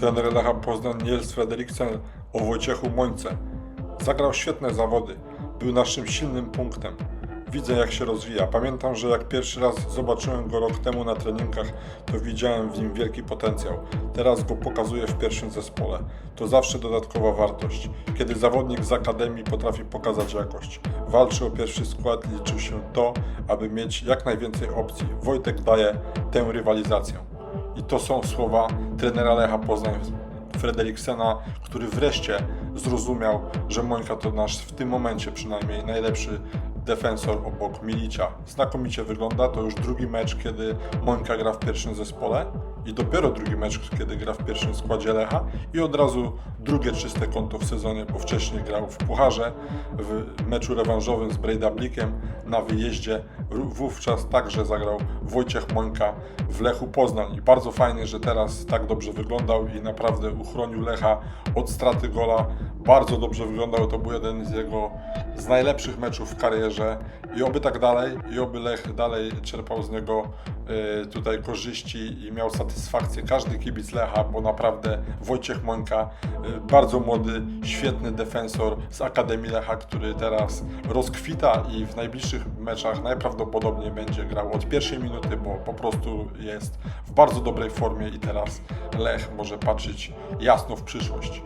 Trener Lecha Poznań Niels Frederiksen o Wojciechu Mońce. Zagrał świetne zawody. Był naszym silnym punktem. Widzę jak się rozwija. Pamiętam, że jak pierwszy raz zobaczyłem go rok temu na treningach, to widziałem w nim wielki potencjał. Teraz go pokazuję w pierwszym zespole. To zawsze dodatkowa wartość. Kiedy zawodnik z akademii potrafi pokazać jakość. Walczy o pierwszy skład, liczy się to, aby mieć jak najwięcej opcji. Wojtek daje tę rywalizację. I to są słowa trenera Lecha Poznań Frederiksena, który wreszcie zrozumiał, że Mońka to nasz w tym momencie przynajmniej najlepszy defensor obok Milicia. Znakomicie wygląda, to już drugi mecz, kiedy Mońka gra w pierwszym zespole i dopiero drugi mecz, kiedy gra w pierwszym składzie Lecha i od razu drugie czyste konto w sezonie, bo wcześniej grał w Pucharze, w meczu rewanżowym z Breidablikiem na wyjeździe. Wówczas także zagrał Wojciech Mońka w Lechu Poznań i bardzo fajnie, że teraz tak dobrze wyglądał i naprawdę uchronił Lecha od straty gola. Bardzo dobrze wyglądał, to był jeden z jego z najlepszych meczów w karierze. I oby tak dalej i oby Lech dalej czerpał z niego e, tutaj korzyści i miał satysfakcję. Każdy kibic Lecha, bo naprawdę Wojciech Mońka, e, bardzo młody, świetny defensor z Akademii Lecha, który teraz rozkwita i w najbliższych meczach najprawdopodobniej będzie grał od pierwszej minuty, bo po prostu jest w bardzo dobrej formie. I teraz Lech może patrzeć jasno w przyszłość.